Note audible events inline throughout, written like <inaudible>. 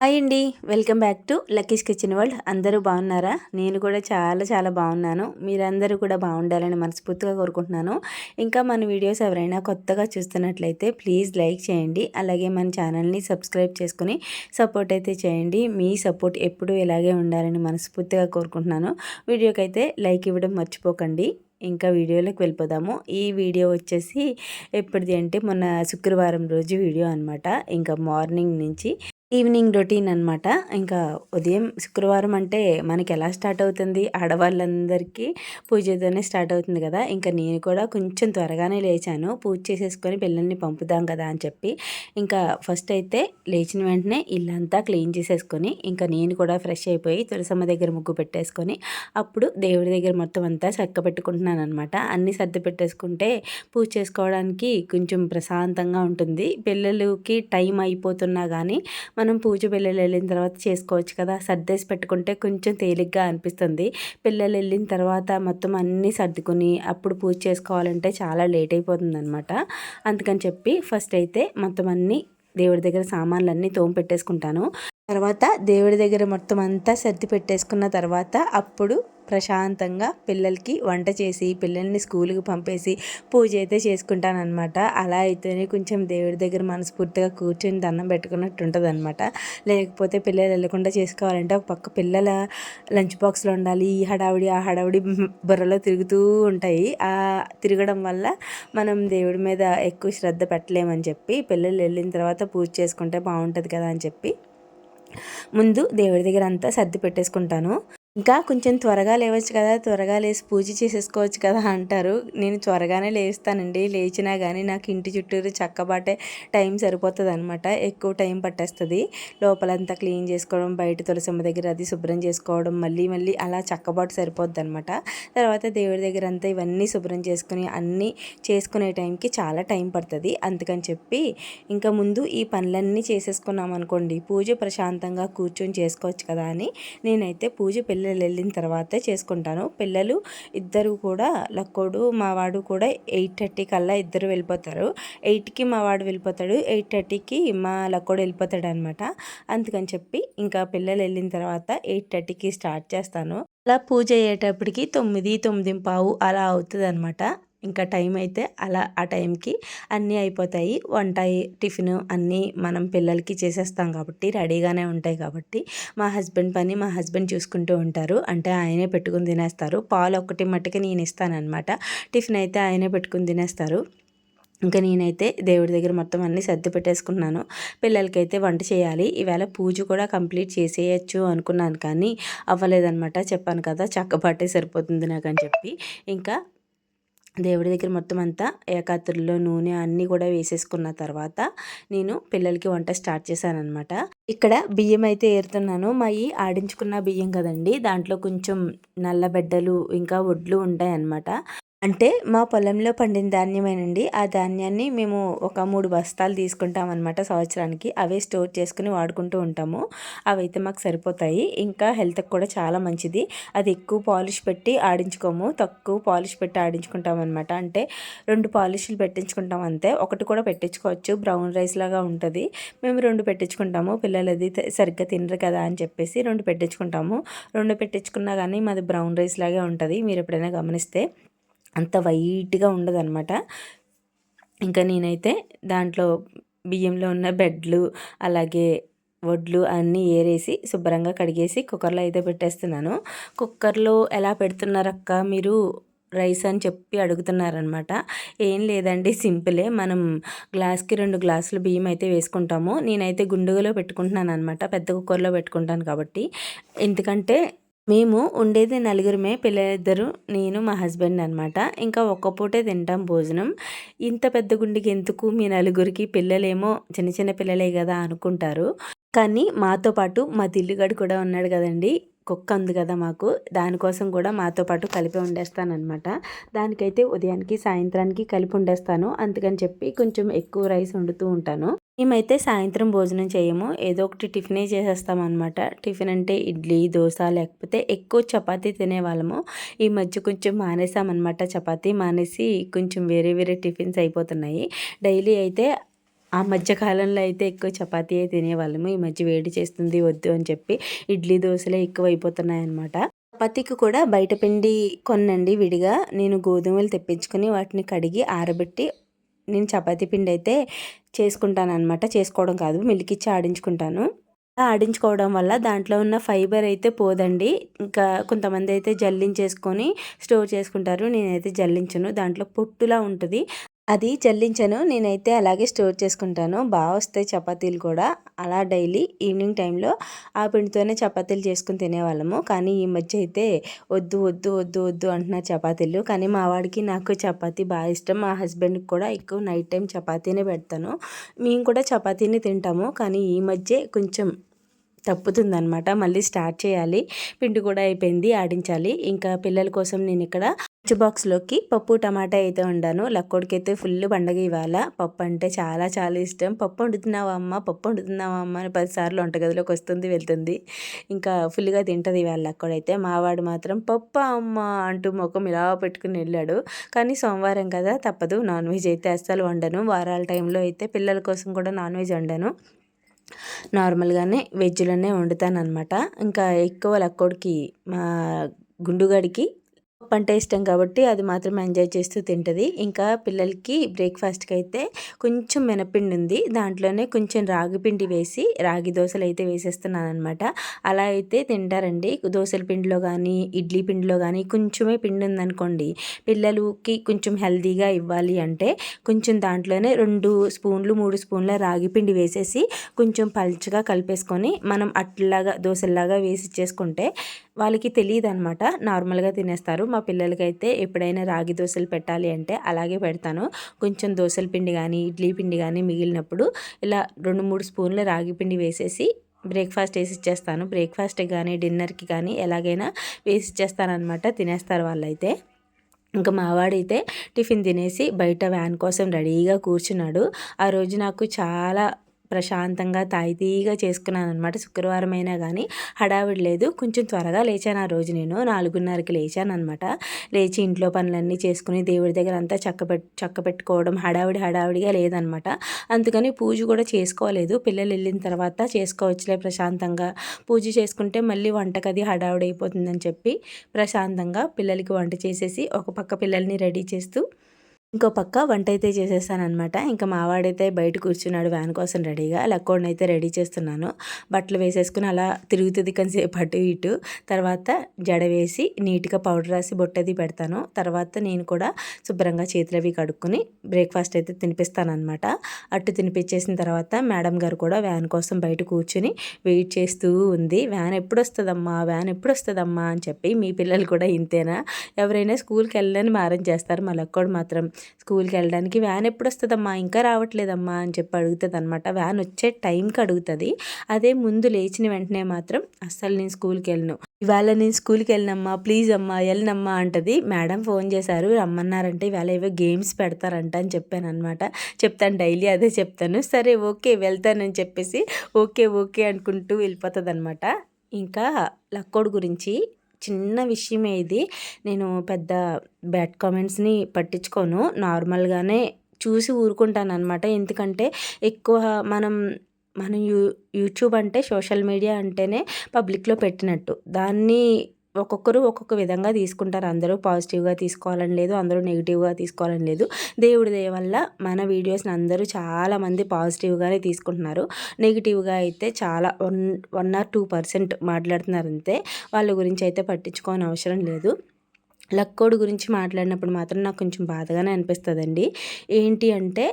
Hi అండి. Welcome back to Lucky's kitchen world. అందరూ బాగున్నారా? నేను కూడా చాలా చాలా బాగున్నాను. మీరందరూ కూడా బాగుండాలని మనస్ఫూర్తిగా కోరుకుంటున్నాను. ఇంకా మన వీడియోస్ ఎవరైనా కొత్తగా చూస్తున్నట్లయితే ప్లీజ్ లైక్ చేయండి. అలాగే మన ఛానల్ని సబ్స్క్రైబ్ చేసుకుని సపోర్ట్ అయితే చేయండి. మీ సపోర్ట్ ఎప్పుడూ ఇలాగే ఉండాలని మనస్ఫూర్తిగా కోరుకుంటున్నాను. వీడియోకి అయితే లైక్ ఇవ్వడం మర్చిపోకండి. ఇంకా వీడియోలోకి వెళ్ళిపోదాము. ఈ వీడియో వచ్చేసి ఎప్పటిది అంటే మొన్న శుక్రవారం రోజు వీడియో అనమాట ఇంకా మార్నింగ్ నుంచి ఈవినింగ్ రొటీన్ అనమాట ఇంకా ఉదయం శుక్రవారం అంటే మనకి ఎలా స్టార్ట్ అవుతుంది? ఆడవాళ్ళందరికీ పూజతోనే స్టార్ట్ అవుతుంది కదా. ఇంకా నేను కూడా కొంచెం త్వరగానే లేచాను. పూజ చేసేసుకొని పిల్లల్ని పంపుదాం కదా అని చెప్పి. ఇంకా ఫస్ట్ అయితే లేచిన వెంటనే ఇల్లంతా క్లీన్ చేసేసుకొని ఇంకా నేను కూడా ఫ్రెష్ అయిపోయి తులసమ్మ దగ్గర ముగ్గు పెట్టేసుకొని అప్పుడు దేవుడి దగ్గర మొత్తం అంతా చక్క పెట్టుకుంటున్నాను అనమాట అన్నీ సర్ది పెట్టేసుకుంటే పూజ చేసుకోవడానికి కొంచెం ప్రశాంతంగా ఉంటుంది. పిల్లలకి టైం అయిపోతున్నా కానీ మనం పూజ పిల్లలు వెళ్ళిన తర్వాత చేసుకోవచ్చు కదా. సర్దేసి పెట్టుకుంటే కొంచెం తేలిగ్గా అనిపిస్తుంది. పిల్లలు వెళ్ళిన తర్వాత మొత్తం అన్నీ సర్దుకుని అప్పుడు పూజ చేసుకోవాలంటే చాలా లేట్ అయిపోతుంది అనమాట అందుకని చెప్పి ఫస్ట్ అయితే మొత్తం అన్నీ దేవుడి దగ్గర సామాన్లన్నీ తోము పెట్టేసుకుంటాను తర్వాత దేవుడి దగ్గర మొత్తం అంతా సర్ది పెట్టేసుకున్న తర్వాత అప్పుడు ప్రశాంతంగా పిల్లలకి వంట చేసి పిల్లల్ని స్కూల్కి పంపేసి పూజ అయితే చేసుకుంటానమాట అలా అయితేనే కొంచెం దేవుడి దగ్గర మనస్ఫూర్తిగా కూర్చొని దండం పెట్టుకున్నట్టు ఉంటుంది అనమాట లేకపోతే పిల్లలు వెళ్ళకుండా చేసుకోవాలంటే ఒక పక్క పిల్లల లంచ్ బాక్స్లో ఉండాలి ఈ హడావిడి ఆ హడావిడి బుర్రలో తిరుగుతూ ఉంటాయి. ఆ తిరగడం వల్ల మనం దేవుడి మీద ఎక్కువ శ్రద్ధ పెట్టలేమని చెప్పి పిల్లలు వెళ్ళిన తర్వాత పూజ చేసుకుంటే బాగుంటుంది కదా అని చెప్పి ముందు దేవుడి దగ్గర అంతా సర్ది పెట్టేసుకుంటాను. ఇంకా కొంచెం త్వరగా లేవచ్చు కదా త్వరగా లేచి పూజ చేసేసుకోవచ్చు కదా అంటారు. నేను త్వరగానే లేస్తానండి. లేచినా కానీ నాకు ఇంటి చుట్టూరు చక్కబాటే టైం సరిపోతుంది అనమాట ఎక్కువ టైం పట్టేస్తుంది. లోపలంతా క్లీన్ చేసుకోవడం బయట తులసమ్మ దగ్గర అది శుభ్రం చేసుకోవడం మళ్ళీ మళ్ళీ అలా చక్కబాటు సరిపోద్ది అనమాట తర్వాత దేవుడి దగ్గర అంతా ఇవన్నీ శుభ్రం చేసుకుని అన్నీ చేసుకునే టైంకి చాలా టైం పడుతుంది. అందుకని చెప్పి ఇంకా ముందు ఈ పనులన్నీ చేసేసుకున్నాం అనుకోండి పూజ ప్రశాంతంగా కూర్చొని చేసుకోవచ్చు కదా అని నేనైతే పూజ పెళ్ళి పిల్లలు వెళ్ళిన తర్వాతే చేసుకుంటాను. పిల్లలు ఇద్దరు కూడా లక్కోడు మా వాడు కూడా ఎయిట్ థర్టీ కల్లా ఇద్దరు వెళ్ళిపోతారు. ఎయిట్కి మా వాడు వెళ్ళిపోతాడు. ఎయిట్ థర్టీకి మా లక్కోడు వెళ్ళిపోతాడు అనమాట అందుకని చెప్పి ఇంకా పిల్లలు వెళ్ళిన తర్వాత ఎయిట్ థర్టీకి స్టార్ట్ చేస్తాను. అలా పూజ అయ్యేటప్పటికి తొమ్మిది తొమ్మిది పావు అలా అవుతుంది అనమాట ఇంకా టైం అయితే అలా ఆ టైంకి అన్నీ అయిపోతాయి. వంట టిఫిన్ అన్నీ మనం పిల్లలకి చేసేస్తాం కాబట్టి రెడీగానే ఉంటాయి కాబట్టి మా హస్బెండ్ పని మా హస్బెండ్ చూసుకుంటూ ఉంటారు. అంటే ఆయనే పెట్టుకుని తినేస్తారు. పాలు ఒక్కటి మట్టుకి నేను ఇస్తానమాట టిఫిన్ అయితే ఆయనే పెట్టుకుని తినేస్తారు. ఇంకా నేనైతే దేవుడి దగ్గర మొత్తం అన్నీ సర్ది పెట్టేసుకున్నాను. పిల్లలకైతే వంట చేయాలి. ఈవేళ పూజ కూడా కంప్లీట్ చేసేయచ్చు అనుకున్నాను కానీ అవ్వలేదన్నమాట. చెప్పాను కదా చక్కబాటే సరిపోతుంది నాకు అని చెప్పి. ఇంకా దేవుడి దగ్గర మొత్తం అంతా ఏకాత్రుల్లో నూనె అన్నీ కూడా వేసేసుకున్న తర్వాత నేను పిల్లలకి వంట స్టార్ట్ చేశాను అనమాట ఇక్కడ బియ్యం అయితే ఏరుతున్నాను. మా ఈ ఆడించుకున్న బియ్యం కదండి దాంట్లో కొంచెం నల్లబెడ్డలు ఇంకా వడ్లు ఉంటాయి అన్నమాట అంటే మా పొలంలో పండిన ధాన్యమేనండి. ఆ ధాన్యాన్ని మేము ఒక మూడు బస్తాలు తీసుకుంటాం అనమాట సంవత్సరానికి. అవే స్టోర్ చేసుకుని వాడుకుంటూ ఉంటాము. అవైతే మాకు సరిపోతాయి. ఇంకా హెల్త్కి కూడా చాలా మంచిది. అది ఎక్కువ పాలిష్ పెట్టి ఆడించుకోము. తక్కువ పాలిష్ పెట్టి ఆడించుకుంటాం అనమాట అంటే రెండు పాలిష్లు పెట్టించుకుంటాం అంతే. ఒకటి కూడా పెట్టించుకోవచ్చు. బ్రౌన్ రైస్ లాగా ఉంటుంది. మేము రెండు పెట్టించుకుంటాము. పిల్లలు అది సరిగ్గా తినరు కదా అని చెప్పేసి రెండు పెట్టించుకుంటాము. రెండు పెట్టించుకున్నా కానీ మాది బ్రౌన్ రైస్ లాగే ఉంటుంది. మీరు ఎప్పుడైనా గమనిస్తే అంత వైట్గా ఉండదు అనమాట ఇంకా నేనైతే దాంట్లో బియ్యంలో ఉన్న బెడ్లు అలాగే వడ్లు అన్నీ ఏరేసి శుభ్రంగా కడిగేసి కుక్కర్లో అయితే పెట్టేస్తున్నాను. కుక్కర్లో ఎలా పెడుతున్నారక్క మీరు? రైస్ అని చెప్పి అడుగుతున్నారనమాట ఏం లేదండి సింపులే. మనం గ్లాస్కి రెండు గ్లాసులు బియ్యం అయితే వేసుకుంటాము. నేనైతే గుండుగలో పెట్టుకుంటున్నాను అనమాట పెద్ద కుక్కర్లో పెట్టుకుంటాను కాబట్టి. ఎందుకంటే మేము ఉండేది నలుగురమే పిల్లలిద్దరు నేను మా హస్బెండ్ అనమాట ఇంకా ఒక్క పూటే తింటాం భోజనం. ఇంత పెద్ద గుండెకి ఎందుకు మీ నలుగురికి పిల్లలేమో చిన్న చిన్న పిల్లలే కదా అనుకుంటారు. కానీ మాతో పాటు మా తిల్లుగాడు కూడా ఉన్నాడు కదండి. కుక్క ఉంది కదా మాకు దానికోసం కూడా మాతో పాటు కలిపి ఉండేస్తానమాట దానికైతే ఉదయానికి సాయంత్రానికి కలిపి వండేస్తాను అందుకని చెప్పి కొంచెం ఎక్కువ రైస్ వండుతూ ఉంటాను. మేమైతే సాయంత్రం భోజనం చేయము. ఏదో ఒకటి టిఫినే చేసేస్తామన్నమాట. టిఫిన్ అంటే ఇడ్లీ దోశ లేకపోతే ఎక్కువ చపాతీ తినేవాళ్ళము. ఈ మధ్య కొంచెం మానేసామన్నమాట చపాతీ. మానేసి కొంచెం వేరే వేరే టిఫిన్స్ అయిపోతున్నాయి. డైలీ అయితే ఆ మధ్య కాలంలో అయితే ఎక్కువ చపాతీయే తినేవాళ్ళము. ఈ మధ్య వేడి చేస్తుంది వద్దు అని చెప్పి ఇడ్లీ దోశలే ఎక్కువ అయిపోతున్నాయి అనమాట చపాతీకి కూడా బయట పిండి కొన్నండి విడిగా. నేను గోధుమలు తెప్పించుకొని వాటిని కడిగి ఆరబెట్టి నేను చపాతీ పిండి అయితే చేసుకుంటాను అనమాట చేసుకోవడం కాదు మిల్కిచ్చి ఆడించుకుంటాను. ఆడించుకోవడం వల్ల దాంట్లో ఉన్న ఫైబర్ అయితే పోదండి. ఇంకా కొంతమంది అయితే జల్లించేసుకొని స్టోర్ చేసుకుంటారు. నేనైతే జల్లించను. దాంట్లో పొట్టులా ఉంటుంది. అది జల్లించను నేనైతే అలాగే స్టోర్ చేసుకుంటాను. బాగా వస్తాయి చపాతీలు కూడా. అలా డైలీ ఈవినింగ్ టైంలో ఆ పిండితోనే చపాతీలు చేసుకుని తినేవాళ్ళము. కానీ ఈ మధ్య అయితే వద్దు వద్దు వద్దు వద్దు అంటున్నారు చపాతీలు. కానీ మా వాడికి నాకు చపాతీ బాగా ఇష్టం. మా హస్బెండ్కి కూడా ఎక్కువ నైట్ టైం చపాతీనే పెడతాను. మేము కూడా చపాతీని తింటాము. కానీ ఈ మధ్య కొంచెం తప్పుతుందనమాట మళ్ళీ స్టార్ట్ చేయాలి. పిండి కూడా అయిపోయింది ఆడించాలి. ఇంకా పిల్లల కోసం నేను ఇక్కడ లంచ్ బాక్స్లోకి పప్పు టమాటా అయితే వండాను. లక్కోడికైతే ఫుల్ పండగ ఇవాళ. పప్పు అంటే చాలా చాలా ఇష్టం. పప్పు వండుతున్నావా అమ్మ? పప్పు వండుతున్నావా అమ్మ? అని పదిసార్లు వంటగదిలోకి వస్తుంది వెళ్తుంది. ఇంకా ఫుల్గా తింటుంది ఇవాళ లక్కోడైతే. మావాడు మాత్రం పప్పు అమ్మ అంటూ ముఖం ఇలా పెట్టుకుని వెళ్ళాడు. కానీ సోమవారం కదా తప్పదు. నాన్ వెజ్ అయితే అస్సలు వండను. వారాల టైంలో అయితే పిల్లల కోసం కూడా నాన్ వెజ్ వండను. నార్మల్గానే వెజ్లోనే వండుతాను అనమాట ఇంకా ఎక్కువ లక్కోడికి మా గుండుగాడికి పప్పు అంటే ఇష్టం కాబట్టి అది మాత్రం ఎంజాయ్ చేస్తూ తింటుంది. ఇంకా పిల్లలకి బ్రేక్ఫాస్ట్కి అయితే కొంచెం మినపిండి ఉంది దాంట్లోనే కొంచెం రాగి పిండి వేసి రాగి దోశలు అయితే వేసేస్తున్నాను అనమాట అలా అయితే తింటారండి. దోశల పిండిలో కానీ ఇడ్లీ పిండిలో కానీ కొంచెమే పిండి ఉందనుకోండి పిల్లలకి కొంచెం హెల్తీగా ఇవ్వాలి అంటే కొంచెం దాంట్లోనే రెండు స్పూన్లు మూడు స్పూన్ల రాగి పిండి వేసేసి కొంచెం పల్చగా కలిపేసుకొని మనం అట్లాగా దోశల్లాగా వేసి చేసుకుంటే వాళ్ళకి తెలియదు అనమాట నార్మల్గా తినేస్తారు. మా పిల్లలకైతే ఎప్పుడైనా రాగి దోశలు పెట్టాలి అంటే అలాగే పెడతాను. కొంచెం దోశల పిండి కానీ ఇడ్లీ పిండి కానీ మిగిలినప్పుడు ఇలా రెండు మూడు స్పూన్ల రాగి పిండి వేసేసి బ్రేక్ఫాస్ట్ వేసి ఇచ్చేస్తాను బ్రేక్ఫాస్ట్కి కానీ డిన్నర్కి కానీ ఎలాగైనా వేసి ఇచ్చేస్తానమాట తినేస్తారు వాళ్ళైతే. ఇంకా మావాడైతే టిఫిన్ తినేసి బయట వ్యాన్ కోసం రెడీగా కూర్చున్నాడు. ఆ రోజు నాకు చాలా ప్రశాంతంగా తాయితీగా చేసుకున్నాను అనమాట శుక్రవారం అయినా కానీ హడావిడి లేదు. కొంచెం త్వరగా లేచాను ఆ రోజు నేను. నాలుగున్నరకి లేచాను అనమాట లేచి ఇంట్లో పనులన్నీ చేసుకుని దేవుడి దగ్గర అంతా చక్క పెట్ చక్క పెట్టుకోవడం హడావిడి హడావిడిగా లేదనమాట అందుకని పూజ కూడా చేసుకోలేదు. పిల్లలు వెళ్ళిన తర్వాత చేసుకోవచ్చులే ప్రశాంతంగా. పూజ చేసుకుంటే మళ్ళీ వంటకది హడావిడి అయిపోతుందని చెప్పి ప్రశాంతంగా పిల్లలకి వంట చేసేసి ఒక పక్క పిల్లల్ని రెడీ చేస్తూ ఇంకో పక్క వంట అయితే చేసేసానమాట ఇంకా మావాడైతే బయట కూర్చున్నాడు వ్యాన్ కోసం రెడీగా. లక్కోడిని అయితే రెడీ చేస్తున్నాను. బట్టలు వేసేసుకుని అలా తిరుగుతుంది కాసేపు అటు ఇటు. తర్వాత జడ వేసి నీట్గా పౌడర్ రాసి బొట్టది పెడతాను. తర్వాత నేను కూడా శుభ్రంగా చేతులు అవి కడుక్కొని బ్రేక్ఫాస్ట్ అయితే తినిపిస్తానమాట అటు తినిపించేసిన తర్వాత మేడం గారు కూడా వ్యాన్ కోసం బయట కూర్చుని వెయిట్ చేస్తూ ఉంది. వ్యాన్ ఎప్పుడు వస్తుందమ్మా వ్యాన్ ఎప్పుడు వస్తుందమ్మా అని చెప్పి మీ పిల్లలు కూడా ఇంతేనా? ఎవరైనా స్కూల్కి వెళ్ళని మారం చేస్తారు. మా లక్కోడు మాత్రం స్కూల్కి వెళ్ళడానికి వ్యాన్ ఎప్పుడు వస్తుందమ్మా ఇంకా రావట్లేదమ్మా అని చెప్పి అడుగుతుంది అనమాట వ్యాన్ వచ్చే టైంకి అడుగుతుంది. అదే ముందు లేచిన వెంటనే మాత్రం అస్సలు నేను స్కూల్కి వెళ్ళను ఇవాళ నేను స్కూల్కి వెళ్ళినమ్మా ప్లీజ్ అమ్మా వెళ్ళనమ్మా అంటది. మేడం ఫోన్ చేశారు. రమ్మన్నారంటే. ఇవాళ ఏవో గేమ్స్ పెడతారంట అని చెప్పాను అనమాట చెప్తాను డైలీ అదే చెప్తాను. సరే ఓకే వెళ్తానని చెప్పేసి ఓకే ఓకే అనుకుంటూ వెళ్ళిపోతుంది అనమాట ఇంకా లక్కోడు గురించి చిన్న విషయమే ఇది. నేను పెద్ద బ్యాడ్ కామెంట్స్ని పట్టించుకోను. నార్మల్గానే చూసి ఊరుకుంటాను అనమాట ఎందుకంటే ఎక్కువ మనం మనం యూ యూట్యూబ్ అంటే సోషల్ మీడియా అంటేనే పబ్లిక్లో పెట్టినట్టు. దాన్ని ఒక్కొక్కరు ఒక్కొక్క విధంగా తీసుకుంటారు. అందరూ పాజిటివ్గా తీసుకోవాలని లేదు అందరూ నెగిటివ్గా తీసుకోవాలని లేదు. దేవుడి దయ వల్ల మన వీడియోస్ని అందరూ చాలామంది పాజిటివ్గానే తీసుకుంటున్నారు. నెగిటివ్గా అయితే చాలా one one or two percent మాట్లాడుతున్నారు అంతే. వాళ్ళ గురించి అయితే పట్టించుకోని అవసరం లేదు. లక్కోడు గురించి మాట్లాడినప్పుడు మాత్రం నాకు కొంచెం బాధగానే అనిపిస్తుందండి. ఏంటి అంటే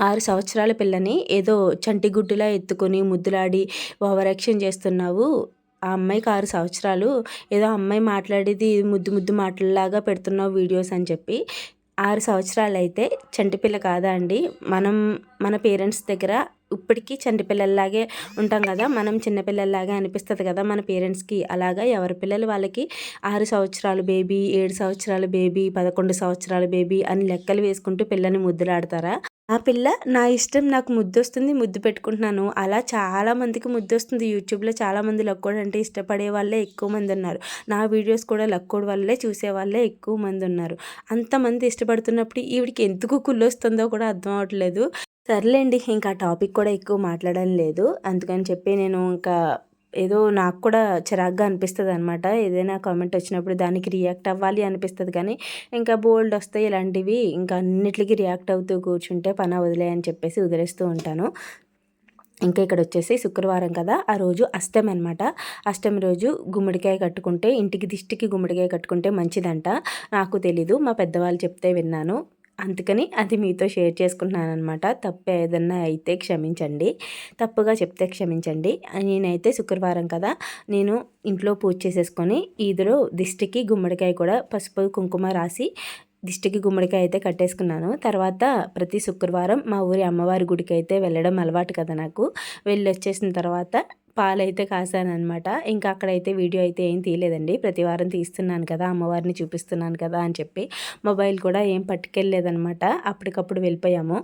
ఆరు సంవత్సరాల పిల్లని ఏదో చంటిగుడ్డులా ఎత్తుకొని ముద్దులాడి ఓవరాక్షన్ చేస్తున్నావు. ఆ అమ్మాయికి ఆరు సంవత్సరాలు. ఏదో అమ్మాయి మాట్లాడేది ముద్దు ముద్దు మాటలలాగా పెడుతున్నావు వీడియోస్ అని చెప్పి ఆరు సంవత్సరాలు అయితే చంటిపిల్ల కాదా అండి? మనం మన పేరెంట్స్ దగ్గర ఇప్పటికీ చంటిపిల్లల్లాగే ఉంటాం కదా. మనం చిన్నపిల్లల్లాగే అనిపిస్తుంది కదా మన పేరెంట్స్కి. అలాగా ఎవరి పిల్లలు వాళ్ళకి ఆరు సంవత్సరాలు బేబీ ఏడు సంవత్సరాలు బేబీ పదకొండు సంవత్సరాలు బేబీ అని లెక్కలు వేసుకుంటూ పిల్లని ముద్దులాడతారా? ఆ పిల్ల నా ఇష్టం నాకు ముద్దు వస్తుంది ముద్దు పెట్టుకుంటున్నాను. అలా చాలా మందికి ముద్దు వస్తుంది యూట్యూబ్లో చాలామంది లక్కోడు అంటే ఇష్టపడే వాళ్ళే ఎక్కువ మంది ఉన్నారు. నా వీడియోస్ కూడా లక్కోడు వల్లే చూసే వాళ్ళే ఎక్కువ మంది ఉన్నారు. అంతమంది ఇష్టపడుతున్నప్పుడు ఈవిడికి ఎందుకు కుళ్ళొస్తుందో కూడా అర్థం అవ్వట్లేదు సర్లేండి ఇంకా టాపిక్ కూడా ఎక్కువ మాట్లాడడం లేదు. అందుకని చెప్పి నేను ఇంకా ఏదో నాకు కూడా చిరాగ్గా అనిపిస్తుంది అనమాట ఏదైనా కామెంట్ వచ్చినప్పుడు దానికి రియాక్ట్ అవ్వాలి అనిపిస్తుంది కానీ ఇంకా బోల్డ్ వస్తాయి ఇలాంటివి ఇంకా అన్నిటికీ రియాక్ట్ అవుతూ కూర్చుంటే పని వదిలే అని చెప్పేసి వదిలేస్తూ ఉంటాను. ఇంకా ఇక్కడ వచ్చేసి శుక్రవారం కదా ఆ రోజు అష్టమి అనమాట అష్టమి రోజు గుమ్మడికాయ కట్టుకుంటే ఇంటికి దిష్టికి గుమ్మడికాయ కట్టుకుంటే మంచిదంట. నాకు తెలీదు మా పెద్దవాళ్ళు చెప్తే విన్నాను. అందుకని అది మీతో షేర్ చేసుకుంటున్నాను అనమాట తప్పు ఏదన్నా అయితే క్షమించండి. తప్పుగా చెప్తే క్షమించండి. నేనైతే శుక్రవారం కదా నేను ఇంట్లో పూజ చేసేసుకొని ఈదులో దిష్టికి గుమ్మడికాయ కూడా పసుపు కుంకుమ రాసి దిష్టికి గుమ్మడికాయ అయితే కట్టేసుకున్నాను. తర్వాత ప్రతి శుక్రవారం మా ఊరి అమ్మవారి గుడికి అయితే వెళ్ళడం అలవాటు కదా నాకు. వెళ్ళి వచ్చేసిన తర్వాత పాలైతే కాసానమాట ఇంకా అక్కడైతే వీడియో అయితే ఏం తీయలేదండి. ప్రతి వారం తీస్తున్నాను కదా అమ్మవారిని చూపిస్తున్నాను కదా అని చెప్పి మొబైల్ కూడా ఏం పట్టుకెళ్ళలేదనమాట అప్పటికప్పుడు వెళ్ళిపోయాము.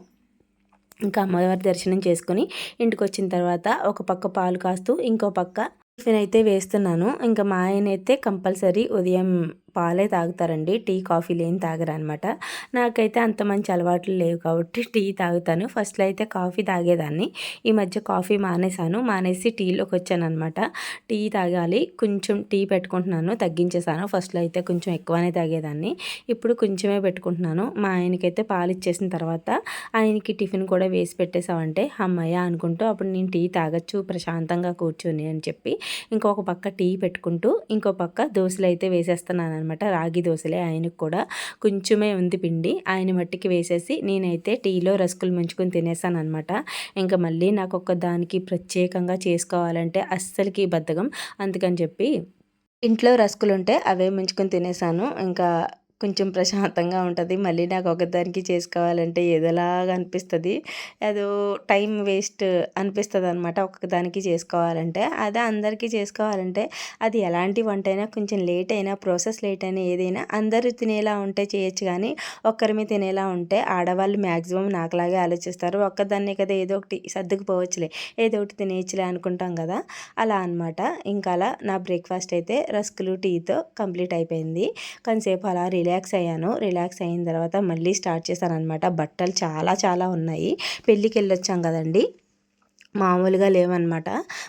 ఇంకా అమ్మవారి దర్శనం చేసుకొని ఇంటికి వచ్చిన తర్వాత ఒక పక్క పాలు కాస్తూ ఇంకో పక్క టిఫిన్ అయితే వేస్తున్నాను. ఇంకా మా ఆయన అయితే కంపల్సరీ ఉదయం పాలే తాగుతారండి. టీ కాఫీలు ఏం తాగరనమాట. నాకైతే అంత మంచి అలవాట్లు లేవు కాబట్టి <laughs> టీ తాగుతాను. ఫస్ట్లో అయితే కాఫీ తాగేదాన్ని. ఈ మధ్య కాఫీ మానేశాను. మానేసి టీలోకి వచ్చాను అనమాట టీ తాగాలి. కొంచెం టీ పెట్టుకుంటున్నాను. తగ్గించేసాను ఫస్ట్లో అయితే కొంచెం ఎక్కువనే తాగేదాన్ని. ఇప్పుడు కొంచెమే పెట్టుకుంటున్నాను. మా ఆయనకైతే పాలు ఇచ్చేసిన తర్వాత ఆయనకి టిఫిన్ కూడా వేసి పెట్టేసామంటే అమ్మయ్య అనుకుంటూ అప్పుడు నేను టీ తాగొచ్చు ప్రశాంతంగా కూర్చొని అని చెప్పి ఇంకొక పక్క టీ పెట్టుకుంటూ ఇంకో పక్క దోశలు అయితే వేసేస్తున్నాను అనమాట రాగి దోశలే ఆయనకు కూడా. కొంచెమే ఉంది పిండి ఆయన మట్టికి వేసేసి నేనైతే టీలో రస్కులు ముంచుకొని తినేసాను అనమాట ఇంకా మళ్ళీ నాకు ఒక దానికి ప్రత్యేకంగా చేసుకోవాలంటే అస్సలకి బద్ధకం. అందుకని చెప్పి ఇంట్లో రస్కులు ఉంటే అవే ముంచుకొని తినేసాను. ఇంకా కొంచెం ప్రశాంతంగా ఉంటుంది. మళ్ళీ నాకు ఒకదానికి చేసుకోవాలంటే ఏదోలాగా అనిపిస్తుంది. అదో టైం వేస్ట్ అనిపిస్తుంది అనమాట ఒక్కదానికి చేసుకోవాలంటే. అదే అందరికీ చేసుకోవాలంటే అది ఎలాంటి వంట అయినా కొంచెం లేట్ అయినా ప్రాసెస్ లేట్ అయినా ఏదైనా అందరూ తినేలా ఉంటే చేయొచ్చు కానీ ఒక్కరిమే తినేలా ఉంటే ఆడవాళ్ళు మ్యాక్సిమం నాకులాగే ఆలోచిస్తారు. ఒక్కదాన్నే కదా ఏదో ఒకటి సర్దుకుపోవచ్చులే ఏదో ఒకటి తినేయచ్చులే అనుకుంటాం కదా. అలా అనమాట ఇంకా అలా నా బ్రేక్ఫాస్ట్ అయితే రస్కులు టీతో కంప్లీట్ అయిపోయింది. కొంతసేపు అలా రిలే రిలాక్స్ అయ్యాను. రిలాక్స్ అయిన తర్వాత మళ్ళీ స్టార్ట్ చేశాను అనమాట బట్టలు చాలా చాలా ఉన్నాయి. పెళ్ళికి వెళ్ళొచ్చాం కదండి. మామూలుగా లేవన్నమాట.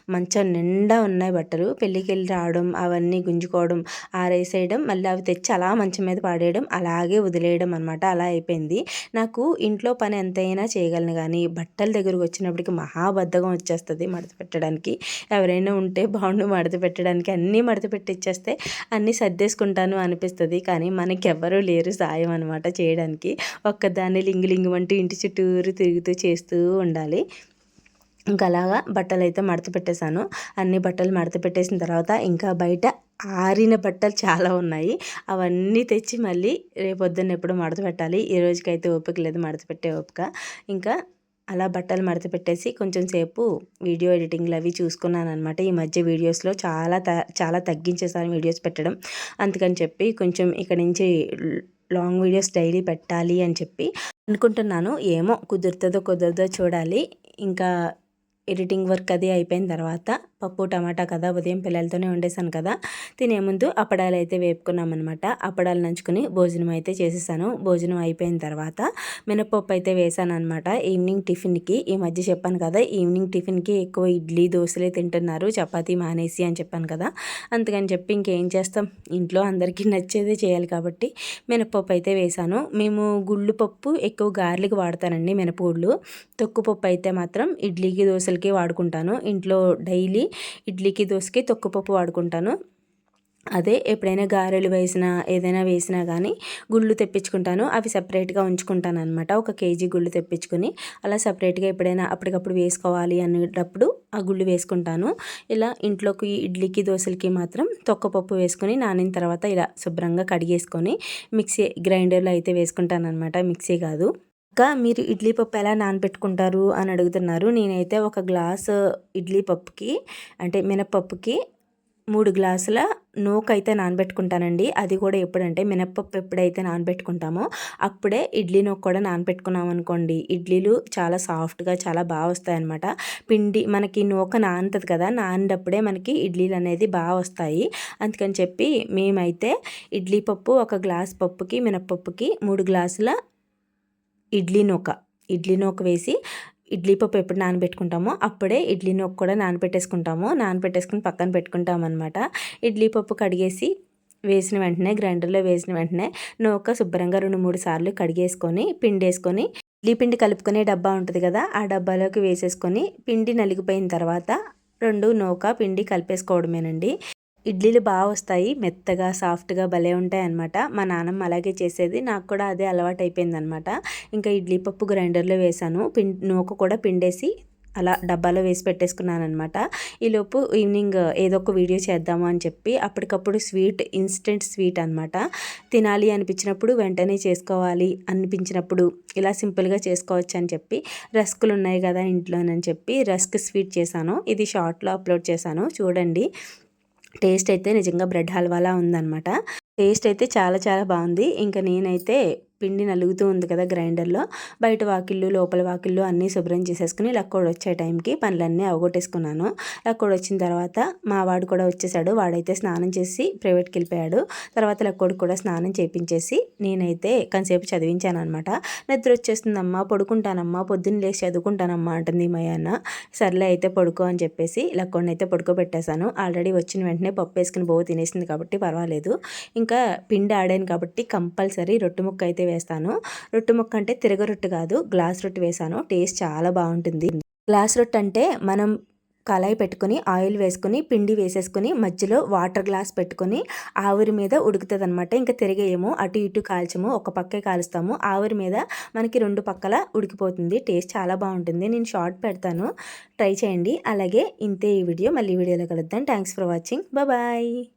మంచం నిండా ఉన్నాయి బట్టలు. పెళ్ళికి వెళ్ళి రావడం అవన్నీ గుంజుకోవడం ఆరేసేయడం మళ్ళీ అవి తెచ్చి అలా మంచం మీద పాడేయడం అలాగే వదిలేయడం అనమాట అలా అయిపోయింది. నాకు ఇంట్లో పని ఎంతైనా చేయగలను కానీ బట్టల దగ్గరకు వచ్చినప్పటికి మహాబద్ధకం వచ్చేస్తుంది మడత పెట్టడానికి. ఎవరైనా ఉంటే బాగుండు మడత పెట్టడానికి. అన్నీ మడత పెట్టిచ్చేస్తే అన్నీ సర్దేసుకుంటాను అనిపిస్తుంది. కానీ మనకి ఎవ్వరూ లేరు సాయం అనమాట చేయడానికి. ఒక్కదాన్ని లింగు లింగు అంటూ ఇంటి చుట్టూరు తిరుగుతూ చేస్తూ ఉండాలి. ఇంకా అలాగా బట్టలు అయితే మడత పెట్టేశాను. అన్ని బట్టలు మడత పెట్టేసిన తర్వాత ఇంకా బయట ఆరిన బట్టలు చాలా ఉన్నాయి. అవన్నీ తెచ్చి మళ్ళీ రేపొద్దున్న ఎప్పుడు మడత పెట్టాలి. ఈ రోజుకైతే ఓపిక లేదు మడత పెట్టే ఓపిక. ఇంకా అలా బట్టలు మడత పెట్టేసి కొంచెం సేపు వీడియో ఎడిటింగ్లు అవి చూసుకున్నాను అనమాట ఈ మధ్య వీడియోస్లో చాలా త చాలా తగ్గించేసాను వీడియోస్ పెట్టడం. అందుకని చెప్పి కొంచెం ఇక్కడ నుంచి లాంగ్ వీడియోస్ డైలీ పెట్టాలి అని చెప్పి అనుకుంటున్నాను. ఏమో కుదురుతుందో కుదరదో చూడాలి. ఇంకా ఎడిటింగ్ వర్క్ అది అయిపోయిన తర్వాత పప్పు టమాటా కదా ఉదయం పిల్లలతోనే వండేసాను కదా. తినే ముందు అప్పడాలు అయితే వేపుకున్నామన్నమాట. అప్పడాలు నంచుకుని భోజనం అయితే చేసేసాను. భోజనం అయిపోయిన తర్వాత మినపప్పు అయితే వేసాను అనమాట ఈవినింగ్ టిఫిన్కి ఈ మధ్య చెప్పాను కదా ఈవినింగ్ టిఫిన్కి ఎక్కువ ఇడ్లీ దోశలే తింటున్నారు. చపాతీ మానేసి అని చెప్పాను కదా. అందుకని చెప్పి ఇంకేం చేస్తాం? ఇంట్లో అందరికీ నచ్చేదే చేయాలి కాబట్టి మినపప్పు అయితే వేసాను. మేము గుళ్ళు పప్పు ఎక్కువ గార్లిక్ వాడతానండి మినపగుళ్ళు. తొక్కు పప్పు అయితే మాత్రం ఇడ్లీకి దోశలకి వాడుకుంటాను. ఇంట్లో డైలీ ఇడ్లీకి దోశకి తొక్కుపప్పు వాడుకుంటాను. అదే ఎప్పుడైనా గారెలు వేసినా ఏదైనా వేసినా కానీ గుళ్ళు తెప్పించుకుంటాను. అవి సపరేట్గా ఉంచుకుంటాను అనమాట ఒక కేజీ గుళ్ళు తెప్పించుకొని అలా సపరేట్గా ఎప్పుడైనా అప్పటికప్పుడు వేసుకోవాలి అనేటప్పుడు ఆ గుళ్ళు వేసుకుంటాను. ఇలా ఇంట్లోకి ఇడ్లీకి దోశలకి మాత్రం తొక్కపప్పు వేసుకొని నానిన తర్వాత ఇలా శుభ్రంగా కడిగేసుకొని మిక్సీ గ్రైండర్లో అయితే వేసుకుంటాను అనమాట మిక్సీ కాదు. ఇంకా మీరు ఇడ్లీ పప్పు ఎలా నానబెట్టుకుంటారు? అని అడుగుతున్నారు. నేనైతే ఒక గ్లాస్ ఇడ్లీ పప్పుకి అంటే మినపప్పుకి మూడు గ్లాసుల నూక అయితే నానబెట్టుకుంటానండి. అది కూడా ఎప్పుడంటే మినప్పప్పు ఎప్పుడైతే నానబెట్టుకుంటామో అప్పుడే ఇడ్లీ నూక కూడా నానబెట్టుకున్నాం అనుకోండి. ఇడ్లీలు చాలా సాఫ్ట్గా చాలా బాగా వస్తాయన్నమాట. పిండి మనకి నూక నానుతుంది కదా నానినప్పుడే మనకి ఇడ్లీలు అనేది బాగా వస్తాయి. అందుకని చెప్పి మేమైతే ఇడ్లీ పప్పు ఒక గ్లాస్ పప్పుకి మినప్పప్పుకి మూడు గ్లాసుల ఇడ్లీ నూక. ఇడ్లీ నూక వేసి ఇడ్లీ పప్పు ఎప్పుడు నానబెట్టుకుంటామో అప్పుడే ఇడ్లీ నూక కూడా నానబెట్టేసుకుంటాము. నానబెట్టేసుకుని పక్కన పెట్టుకుంటాం అనమాట ఇడ్లీ పప్పు కడిగేసి వేసిన వెంటనే గ్రైండర్లో వేసిన వెంటనే నూక శుభ్రంగా రెండు మూడు సార్లు కడిగేసుకొని పిండేసుకొని ఇడ్లీ పిండి కలుపుకునే డబ్బా ఉంటుంది కదా ఆ డబ్బాలోకి వేసేసుకొని పిండి నలిగిపోయిన తర్వాత రెండు నూక పిండి కలిపేసుకోవడమేనండి. ఇడ్లీలు బాగా వస్తాయి. మెత్తగా సాఫ్ట్గా భలే ఉంటాయి అనమాట మా నాన్నమ్మ అలాగే చేసేది. నాకు కూడా అదే అలవాటు అయిపోయింది అనమాట ఇంకా ఇడ్లీ పప్పు గ్రైండర్లో వేసాను పిం నూక కూడా పిండేసి అలా డబ్బాలో వేసి పెట్టేసుకున్నాను అనమాట ఈలోపు ఈవినింగ్ ఏదో ఒక వీడియో చేద్దాము అని చెప్పి అప్పటికప్పుడు స్వీట్ ఇన్స్టెంట్ స్వీట్ అనమాట తినాలి అనిపించినప్పుడు వెంటనే చేసుకోవాలి అనిపించినప్పుడు ఇలా సింపుల్గా చేసుకోవచ్చు అని చెప్పి రస్కులు ఉన్నాయి కదా ఇంట్లోనని చెప్పి రస్క్ స్వీట్ చేశాను. ఇది షార్ట్లో అప్లోడ్ చేశాను. చూడండి. టేస్ట్ అయితే నిజంగా బ్రెడ్ హల్వాలా ఉందన్నమాట. టేస్ట్ అయితే చాలా చాలా బాగుంది. ఇంకా నేనైతే పిండి నలుగుతూ ఉంది కదా గ్రైండర్లో. బయట వాకిళ్ళు లోపల వాకిళ్ళు అన్నీ శుభ్రం చేసేసుకుని లక్కోడు వచ్చే టైంకి పనులన్నీ అవగొట్టేసుకున్నాను. లక్కోడు వచ్చిన తర్వాత మా వాడు కూడా వచ్చేసాడు. వాడైతే స్నానం చేసి ప్రైవేట్కి వెళ్ళిపోయాడు. తర్వాత లక్కోడు కూడా స్నానం చేయించేసి నేనైతే కొంతసేపు చదివించాను అనమాట నిద్ర వచ్చేస్తుందమ్మా పడుకుంటానమ్మా పొద్దున్న లేచి చదువుకుంటానమ్మా అంటుంది మయాన్న సర్లే అయితే పడుకో అని చెప్పేసి లక్కోడిని అయితే పడుకోబెట్టేశాను. ఆల్రెడీ వచ్చిన వెంటనే పప్పు వేసుకుని బో తినేసింది కాబట్టి పర్వాలేదు. ఇంకా పిండి ఆడాను కాబట్టి కంపల్సరీ రొట్టె ముక్క అయితే వేస్తాను. రొట్టె ముక్క అంటే తిరగ రొట్టె కాదు గ్లాస్ రొట్టె వేసాను. టేస్ట్ చాలా బాగుంటుంది. గ్లాస్ రొట్టె అంటే మనం కళాయి పెట్టుకొని ఆయిల్ వేసుకొని పిండి వేసేసుకొని మధ్యలో వాటర్ గ్లాస్ పెట్టుకొని ఆవిరి మీద ఉడుకుతుంది అనమాట ఇంకా తిరిగేయము. అటు ఇటు కాల్చము. ఒక పక్కే కాలుస్తాము. ఆవిరి మీద మనకి రెండు పక్కల ఉడికిపోతుంది. టేస్ట్ చాలా బాగుంటుంది. నేను షార్ట్ పెడతాను. ట్రై చేయండి. అలాగే ఇంతే ఈ వీడియో. మళ్ళీ వీడియోలో కలుద్దాం. Thanks for watching. బాయ్.